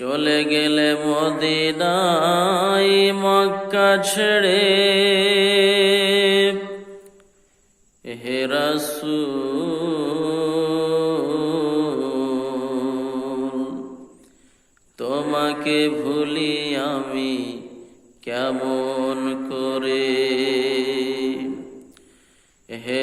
চলে গেলে মদিনাই মক্কা ছেড়ে। হে রাসূল তোমাকে ভুলি আমি কেমন করে? হে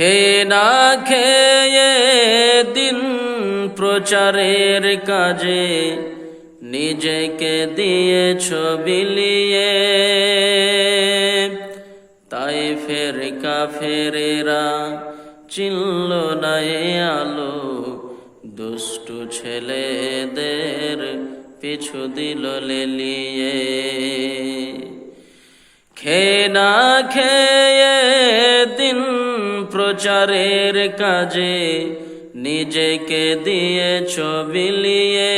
খেয়ে না খেয়ে দিন প্রচারের কাজে নিজেকে দিয়েছ বিলিয়ে। তাই ফের কাফেরেরা চিনল না এ আলো, দুষ্টু ছেলেদের পিছু দিল লেলিয়ে খেয়ে না খেয়ে প্রচারের কাজে নিজেকে দিয়ে বিলিয়ে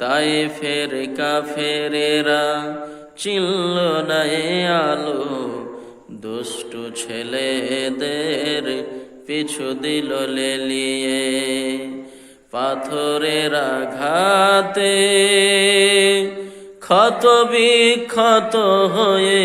তাই ফের কাফেরেরা চিনল না এ আলো, দুষ্টু ছেলেদের পিছু দিল লেলিয়ে। পাথরের আঘাতে ক্ষত বিক্ষত হয়ে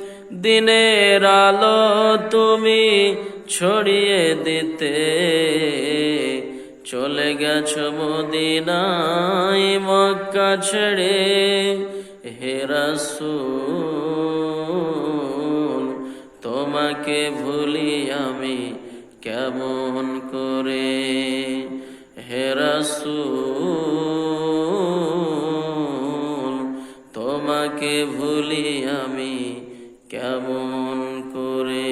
দিনের আলো তুমি ছড়িয়ে দিতে। চলে গেছ মদিনাই মক্কা ছেড়ে হেরাসু তোমাকে ভুলি আমি কেমন করে? হেরাসু তোমাকে ভুলি আমি কেমন করে